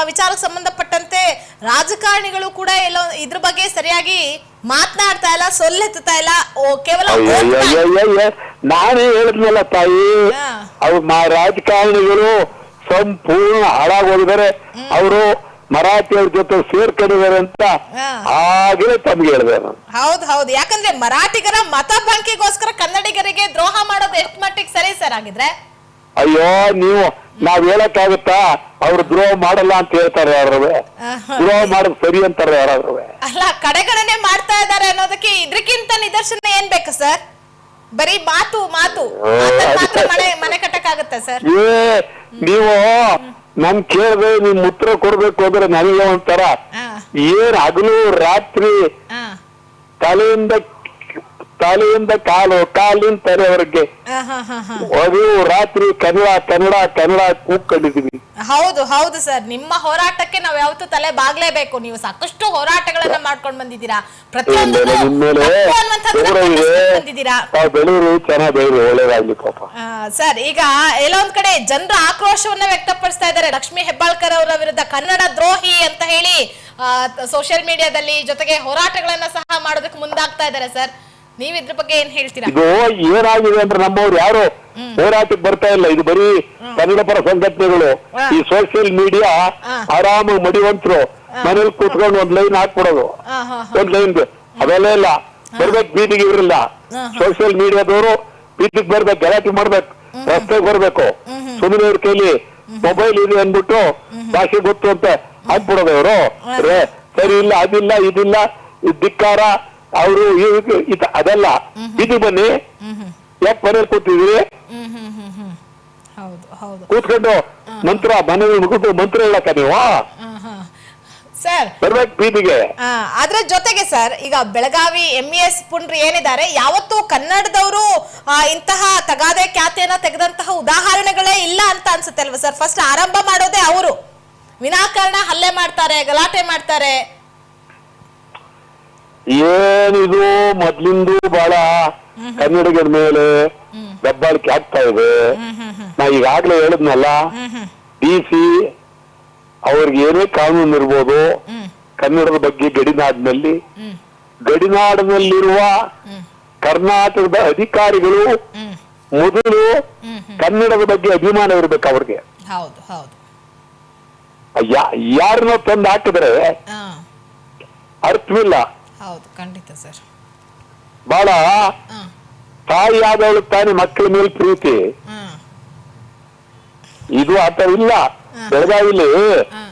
ವಿಚಾರಕ್ಕೆ ಸಂಬಂಧಪಟ್ಟಂತೆ ರಾಜಕಾರಣಿಗಳು ಕೂಡ ಎಲ್ಲೋ ಇದ್ರ ಬಗ್ಗೆ ಸರಿಯಾಗಿ ಮಾತನಾಡ್ತಾ ಇಲ್ಲ ಸೊಲ್ಲೆತ್ತಾ ಇಲ್ಲ. ಕೇವಲ ನಾನೇ ಹೇಳಿದ್ನಲ್ಲ ತಾಯಿ. ಅವ್ರು ರಾಜಕಾರಣಿಗಳು ಸಂಪೂರ್ಣ ಹಾಳಾಗೋಗಿದ್ದಾರೆ ಅವರು ಮರಾಠಿಯವ್ರ ಜೊತೆ ಸೇರ್ಕೊಂಡಿದ್ದಾರೆ ಅಂತ. ಆಗಲೇ ತಮ್ಗೆ ಹೇಳಿದೆ ನಾನು. ಹೌದು ಹೌದು. ಯಾಕಂದ್ರೆ ಮರಾಠಿಗರ ಮತ ಬಂಕಿಗೋಸ್ಕರ ಕನ್ನಡಿಗರಿಗೆ ದ್ರೋಹ ಮಾಡೋದು ಎಷ್ಟು ಮಟ್ಟಿಗೆ ಸರಿ ಸರ್ ಆಗಿದ್ರೆ ಅಯ್ಯೋ ನೀವು ನಾವ್ ಹೇಳಕ್ಕಾಗುತ್ತಾ? ಅವ್ರು ದ್ರೋಹ ಮಾಡಲ್ಲ ಅಂತ ಹೇಳ್ತಾರೆ ಯಾರು ಆಹಾ. ದ್ರೋಹ ಮಾಡೋದು ಸರಿ ಅಂತಾರೆ ಯಾರಾದ್ರು ಅಲ್ಲ ಕಡೆಗಣನೆ ಮಾಡ್ತಾ ಇದ್ದಾರೆ ಅನ್ನೋದಕ್ಕೆ ಇದಕ್ಕಿಂತ ನಿದರ್ಶನ ಏನ್ ಬೇಕು ಸರ್? ಬರೀ ಮಾತು ಮಾತು. ಮಾತ್ರ ಮನೆ ಮನೆ ಆಗುತ್ತೆ ಸರ್? ಏ ನೀವು ನನ್ ಕೇಳ್ದೆ ನಿಮ್ ಉತ್ತರ ಕೊಡ್ಬೇಕು ಅಂದ್ರೆ ನನಗೆ ಒಂಥರ ಏನ್ ಹಗಲು ರಾತ್ರಿ ತಲೆಯಿಂದ ತಲೆಯಿಂದ ಕಾಲು ಕಾಲಿನ ಹಾ. ಅದು ರಾತ್ರಿ ಕನ್ನಡ ಕನ್ನಡ ಕನ್ನಡ ಕೂಕೊಂಡಿದೀವಿ ಹೌದು ಹೌದು ಸರ್. ನಿಮ್ಮ ಹೋರಾಟಕ್ಕೆ ನಾವ್ ಯಾವತ್ತೂ ತಲೆ ಬಾಗ್ಲೇಬೇಕು. ನೀವು ಸಾಕಷ್ಟು ಹೋರಾಟಗಳನ್ನ ಮಾಡ್ಕೊಂಡು ಬಂದಿದ್ದೀರಾ. ಪ್ರತಿಯೊಂದು ಬೆಳೂರು ಚೆನ್ನಾಗಿ ಒಳ್ಳೇದಾಗ್ಲಿ ಪಾಪ. ಸರ್ ಈಗ ಎಲ್ಲೋ ಒಂದ್ ಕಡೆ ಜನರ ಆಕ್ರೋಶವನ್ನ ವ್ಯಕ್ತಪಡಿಸ್ತಾ ಇದ್ದಾರೆ. ಲಕ್ಷ್ಮಿ ಹೆಬ್ಬಾಳ್ಕರ್ ಅವರ ವಿರುದ್ಧ ಕನ್ನಡ ದ್ರೋಹಿ ಅಂತ ಹೇಳಿ ಸೋಷಿಯಲ್ ಮೀಡಿಯಾದಲ್ಲಿ ಜೊತೆಗೆ ಹೋರಾಟಗಳನ್ನ ಸಹ ಮಾಡೋದಕ್ಕೆ ಮುಂದಾಗ್ತಾ ಇದ್ದಾರೆ ಸರ್. ನೀವ್ ಇದ್ರ ಬಗ್ಗೆ ಏನ್ ಹೇಳ್ತೀರಾ? ಇದು ಏನಾಗಿದೆ ಅಂದ್ರೆ ನಮ್ಮವ್ರು ಯಾರು ಹೋರಾಟಕ್ಕೆ ಬರ್ತಾ ಇಲ್ಲ. ಇದು ಬರೀ ಕನ್ನಡ ಪರ ಸಂಘಟನೆಗಳು. ಈ ಸೋಷಿಯಲ್ ಮೀಡಿಯಾ ಆರಾಮ ಮಡಿವಂತರು ಮನೇಲಿ ಕೂತ್ಕೊಂಡು ಒಂದ್ ಲೈನ್ ಹಾಕ್ಬಿಡೋದು. ಒಂದ್ ಲೈನ್ ಅದೆಲ್ಲ ಇಲ್ಲ. ಬರ್ಬೇಕು ಬೀದಿಗೆ ಇರಲಿಲ್ಲ ಸೋಷಿಯಲ್ ಮೀಡಿಯಾದವರು ಬೀದಿಗೆ ಬರ್ಬೇಕು ಗಲಾಟೆ ಮಾಡ್ಬೇಕು ರಸ್ತೆಗೆ ಬರ್ಬೇಕು. ಸುಮ್ಮನೆ ಅವ್ರ ಕೈಲಿ ಮೊಬೈಲ್ ಇದೆ ಅಂದ್ಬಿಟ್ಟು ಭಾಷೆ ಗೊತ್ತು ಅಂತ ಹಾಕ್ಬಿಡೋದು ಅವರು ಸರಿ ಇಲ್ಲ ಅದಿಲ್ಲ ಇದಿಲ್ಲ ಇದ್ ಧಿಕ್ಕಾರ ಅವರು ಅದಲ್ಲ. ಇದು ಬನ್ನಿ. ಯಾಕೆ ಮನೇಲಿ ಕೂತಿದ್ರಿ? ಕೂತ್ಕೊಂಡು ಮಂತ್ರ ಮನೇಲಿ ಮುಗಿದು ಮಂತ್ರ ಹೇಳಕ್ಕ ನೀವು. ಸರ್. ಅದ್ರ ಜೊತೆಗೆ ಸರ್ ಈಗ ಬೆಳಗಾವಿ ಎಂ ಎಸ್ ಪುಂಡ್ರಿ ಏನಿದ್ದಾರೆ ಯಾವತ್ತು ಕನ್ನಡದವರು ಇಂತಹ ತಗಾದೆ ಖ್ಯಾತಿಯನ್ನ ತೆಗೆದಂತಹ ಉದಾಹರಣೆಗಳೇ ಇಲ್ಲ ಅಂತ ಅನ್ಸುತ್ತೆ ಅಲ್ವಾ ಸರ್? ಫಸ್ಟ್ ಆರಂಭ ಮಾಡೋದೇ ಅವರು. ವಿನಾಕಾರಣ ಹಲ್ಲೆ ಮಾಡ್ತಾರೆ ಗಲಾಟೆ ಮಾಡ್ತಾರೆ. ಏನಿದು ಮೊದ್ಲಿಂದು ಬಹಳ ಕನ್ನಡಿಗರ ಮೇಲೆ ದಬ್ಬಾಳಿಕೆ ಆಗ್ತಾ ಇದೆ. ನಾ ಈಗಾಗ್ಲೇ ಹೇಳಿದ್ನಲ್ಲ ಡಿ ಸಿ ಅವ್ರಿಗೆ ಏನೇ ಕಾನೂನು ಇರ್ಬೋದು ಕನ್ನಡದ ಬಗ್ಗೆ ಗಡಿನಾಡಿನಲ್ಲಿ ಗಡಿನಾಡಿನಲ್ಲಿರುವ ಕರ್ನಾಟಕದ ಅಧಿಕಾರಿಗಳು ಮೊದಲು ಕನ್ನಡದ ಬಗ್ಗೆ ಅಭಿಮಾನ ಇರ್ಬೇಕು ಅವ್ರಿಗೆ. ಯಾರನ್ನ ತಂದು ಹಾಕಿದ್ರೆ ಅರ್ಥವಿಲ್ಲ. ಹೌದು ಖಂಡಿತ ಸರ್. ಬಹಳ ತಾಯಿ ಆದವಳು ತಾನೇ ಮಕ್ಕಳ ಮೇಲೆ ಪ್ರೀತಿ. ಇದು ಆತರ ಇಲ್ಲ. ಬೆಳಗಾವಿಲಿ ಬಾರಿ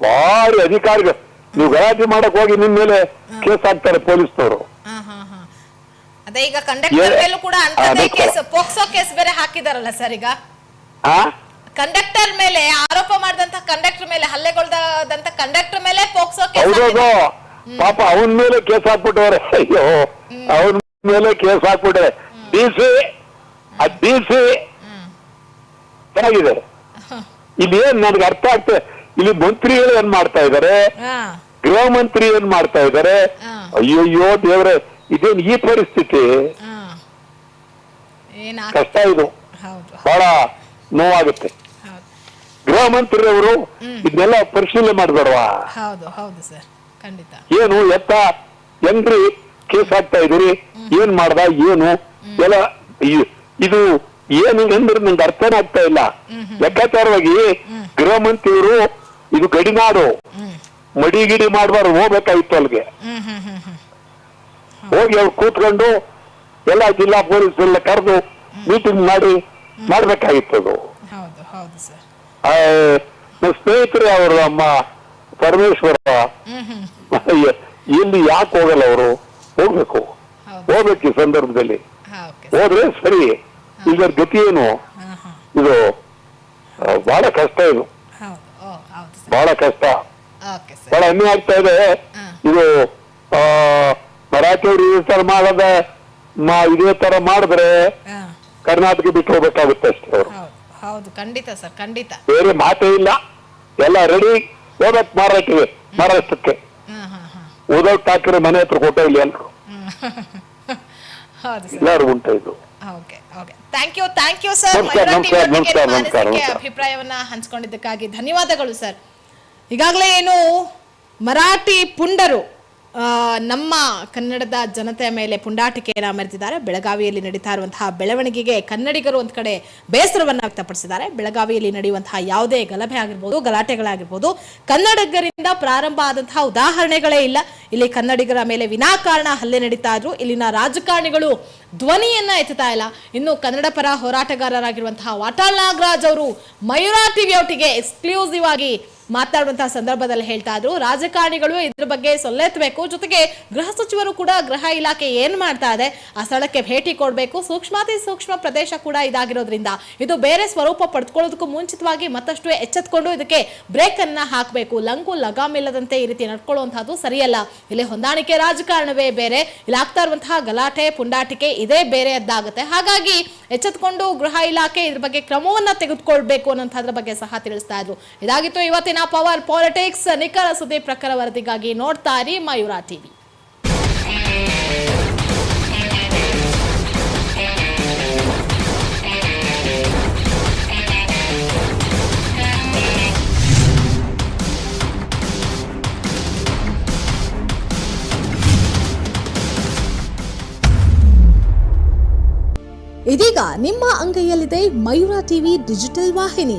ಭಾರಿ ಅಧಿಕಾರಿಗಳು. ನೀವು ಗಲಾಟೆ ಮಾಡಕ್ ಹೋಗಿ ನಿಮ್ ಮೇಲೆ ಕೇಸ್ ಹಾಕ್ತಾರೆ ಪೊಲೀಸ್ನವರು. ಅದೇ ಈಗ ಕಂಡಕ್ಟರ್ ಮೇಲೂ ಕೂಡ ಅಂತದೇ ಕೇಸ್ ಪೋಕ್ಸೋ ಕೇಸ್ ಬೇರೆ ಹಾಕಿದಾರಲ್ಲ ಸರ್ ಈಗ. ಆ? ಕಂಡಕ್ಟರ್ ಮೇಲೆ ಆರೋಪ ಮಾಡಿದಂತ ಕಂಡಕ್ಟರ್ ಮೇಲೆ ಹಲ್ಲೆಗೊಳ್ದಂತ ಕಂಡಕ್ಟರ್ ಮೇಲೆ ಪೋಕ್ಸೋ ಕೇಸ್ ಪಾಪ ಅವನ ಮೇಲೆ ಕೇಸ್ ಹಾಕ್ಬಿಟ್ಟವ್ರೆ. ಅಯ್ಯೋ ಅವನ ಮೇಲೆ ಕೇಸ್ ಹಾಕ್ಬಿಟ್ರೆ ಡಿ ಸಿ ಆ ಡಿ ಸಿ ಚೆನ್ನಾಗಿದೆ. ಇಲ್ಲಿ ಏನ್ ನನ್ಗೆ ಅರ್ಥ ಆಗ್ತದೆ ಇಲ್ಲಿ ಮಂತ್ರಿಗಳು ಏನ್ ಮಾಡ್ತಾ ಇದಾರೆ? ಗೃಹ ಮಂತ್ರಿ ಏನ್ ಮಾಡ್ತಾ ಇದಾರೆ? ಅಯ್ಯೋಯ್ಯೋ ದೇವ್ರೆ ಇದೇನು ಈ ಪರಿಸ್ಥಿತಿ? ಕಷ್ಟ ಇದು. ಬಹಳ ನೋವಾಗುತ್ತೆ. ಗೃಹ ಮಂತ್ರಿಯವರು ಇದನ್ನೆಲ್ಲ ಪರಿಶೀಲನೆ ಮಾಡಬೇಡವಾ? ಹೌದು ಹೌದು ಸರ್. ಏನು ಎತ್ತ ಹೆಂಗ್ರಿ ಕೇಸ್ ಆಗ್ತಾ ಇದ್ರಿ ಏನ್ ಮಾಡ್ದ ಏನು? ಎಲ್ಲ ಇದು ಏನು ಅಂದ್ರೆ ನಂಗೆ ಅರ್ಥನೇ ಆಗ್ತಾ ಇಲ್ಲ. ಲೆಕ್ಕಾಚಾರವಾಗಿ ಗೃಹ ಮಂತ್ರಿಯವರು ಇದು ಗಡಿನಾಡು ಮಡಿಗಿಡಿ ಮಾಡ್ಬಾರ್ದು ಹೋಗ್ಬೇಕಾಗಿತ್ತು ಅಲ್ಲಿಗೆ. ಹೋಗಿ ಅವ್ರು ಕೂತ್ಕೊಂಡು ಎಲ್ಲ ಜಿಲ್ಲಾ ಪೊಲೀಸ್ ಎಲ್ಲ ಕರೆದು ಮೀಟಿಂಗ್ ಮಾಡಿ ಮಾಡ್ಬೇಕಾಗಿತ್ತು ಅದು. ಸ್ನೇಹಿತರೆ ಅವರು ನಮ್ಮ ಪರಮೇಶ್ವರ ಇಲ್ಲಿ ಯಾಕೆ ಹೋಗಲ್ಲ ಅವರು? ಹೋಗ್ಬೇಕು. ಹೋಗ್ಬೇಕು ಈ ಸಂದರ್ಭದಲ್ಲಿ. ಹೋದ್ರೆ ಸರಿ. ಇದರ ಗತಿ ಏನು? ಇದು ಬಹಳ ಕಷ್ಟ ಇದು. ಬಹಳ ಕಷ್ಟ. ಬಹಳ ಹೆಮ್ಮೆ ಆಗ್ತಾ ಇದೆ. ಇದು ಆ, ಮರಾಠಿಯವರು ಈ ತರ ಮಾಡದ ಇದೇ ತರ ಮಾಡಿದ್ರೆ ಕರ್ನಾಟಕ ಬಿಟ್ಟು ಹೋಗ್ಬೇಕಾಗುತ್ತೆ ಅಷ್ಟೇ ಅವರು. ಹೌದು. ಖಂಡಿತ ಸರ್ ಖಂಡಿತ. ಬೇರೆ ಮಾತೇ ಇಲ್ಲ. ಎಲ್ಲ ರೆಡಿ. ಹೋಗ್ಬೇಕು ಮಹಾರಾಷ್ಟ್ರಕ್ಕೆ ಮಹಾರಾಷ್ಟ್ರಕ್ಕೆ ಉದ್ಧವ್ ಠಾಕ್ರೆ ಮನೆ ಹತ್ರ ಕೊಟ್ಟ ಇಲ್ಲಿ ಎಲ್ಲರೂ ಎಲ್ಲಾರು ಉಂಟು ಇದು? Thank you thank you sir. ಅಭಿಪ್ರಾಯವನ್ನ ಹಂಚ್ಕೊಂಡಿದ್ದಕ್ಕಾಗಿ ಧನ್ಯವಾದಗಳು ಸರ್ ಈಗಾಗಲೇ ಏನು ಮರಾಠಿ ಪುಂಡರು ನಮ್ಮ ಕನ್ನಡದ ಜನತೆಯ ಮೇಲೆ ಪುಂಡಾಟಿಕೆಯನ್ನು ಮೆರೆದಿದ್ದಾರೆ ಬೆಳಗಾವಿಯಲ್ಲಿ ನಡೀತಾ ಇರುವಂತಹ ಬೆಳವಣಿಗೆಗೆ ಕನ್ನಡಿಗರು ಒಂದು ಕಡೆ ಬೇಸರವನ್ನು ವ್ಯಕ್ತಪಡಿಸಿದ್ದಾರೆ. ಬೆಳಗಾವಿಯಲ್ಲಿ ನಡೆಯುವಂತಹ ಯಾವುದೇ ಗಲಭೆ ಆಗಿರ್ಬೋದು, ಗಲಾಟೆಗಳಾಗಿರ್ಬೋದು, ಕನ್ನಡಿಗರಿಂದ ಪ್ರಾರಂಭ ಆದಂತಹ ಉದಾಹರಣೆಗಳೇ ಇಲ್ಲ. ಇಲ್ಲಿ ಕನ್ನಡಿಗರ ಮೇಲೆ ವಿನಾಕಾರಣ ಹಲ್ಲೆ ನಡೀತಾ ಇದ್ರು. ಇಲ್ಲಿನ ರಾಜಕಾರಣಿಗಳು ಧ್ವನಿಯನ್ನ ಎತ್ತುತ್ತಾ ಇಲ್ಲ. ಇನ್ನು ಕನ್ನಡ ಪರ ಹೋರಾಟಗಾರರಾಗಿರುವಂತಹ ವಾಟಾಳ್ ನಾಗರಾಜ್ ಅವರು ಮಯೂರಾ ಟಿವಿ ಒಟ್ಟಿಗೆ ಎಕ್ಸ್ಕ್ಲೂಸಿವ್ ಆಗಿ ಮಾತಾಡುವಂತಹ ಸಂದರ್ಭದಲ್ಲಿ ಹೇಳ್ತಾ ಇದ್ರು. ರಾಜಕಾರಣಿಗಳು ಇದ್ರ ಬಗ್ಗೆ ಸೊಲ್ಲೆತ್ತಬೇಕು. ಜೊತೆಗೆ ಗೃಹ ಸಚಿವರು ಕೂಡ ಗೃಹ ಇಲಾಖೆ ಏನ್ ಮಾಡ್ತಾ ಇದೆ, ಆ ಸ್ಥಳಕ್ಕೆ ಭೇಟಿ ಕೊಡಬೇಕು. ಸೂಕ್ಷ್ಮಾತಿ ಸೂಕ್ಷ್ಮ ಪ್ರದೇಶ ಕೂಡ ಇದಾಗಿರೋದ್ರಿಂದ ಇದು ಬೇರೆ ಸ್ವರೂಪ ಪಡೆದುಕೊಳ್ಳೋದಕ್ಕೂ ಮುಂಚಿತವಾಗಿ ಮತ್ತಷ್ಟು ಎಚ್ಚೆತ್ಕೊಂಡು ಇದಕ್ಕೆ ಬ್ರೇಕ್ ಅನ್ನ ಹಾಕಬೇಕು. ಲಂಗು ಲಗಾಮಿಲ್ಲದಂತೆ ಈ ರೀತಿ ನಡ್ಕೊಳ್ಳುವಂತಹದ್ದು ಸರಿಯಲ್ಲ. ಇಲ್ಲಿ ಹೊಂದಾಣಿಕೆ ರಾಜಕಾರಣವೇ ಬೇರೆ. ಇಲ್ಲಿ ಆಗ್ತಾ ಇರುವಂತಹ ಗಲಾಟೆ, ಪುಂಡಾಟಿಕೆ ಇದೇ ಬೇರೆಯದ್ದಾಗುತ್ತೆ. ಹಾಗಾಗಿ ಎಚ್ಚೆತ್ಕೊಂಡು ಗೃಹ ಇಲಾಖೆ ಇದ್ರ ಬಗ್ಗೆ ಕ್ರಮವನ್ನ ತೆಗೆದುಕೊಳ್ಬೇಕು ಅನ್ನೋದ್ರ ಬಗ್ಗೆ ಸಹ ತಿಳಿಸ್ತಾ ಇದ್ರು. ಇದಾಗಿತ್ತು ಇವತ್ತಿನ ಪವರ್ ಪಾಲಿಟಿಕ್ಸ್ ನಿಖರ ಸುದ್ದಿ ಪ್ರಕಾರ ವರದಿಗಾಗಿ ನೋಡ್ತಾ ಇರಿ ಮಯೂರಾ ಟಿವಿ. ಇದೀಗ ನಿಮ್ಮ ಅಂಗೈಯಲ್ಲಿದೆ ಮಯೂರಾ ಟಿವಿ ಡಿಜಿಟಲ್ ವಾಹಿನಿ.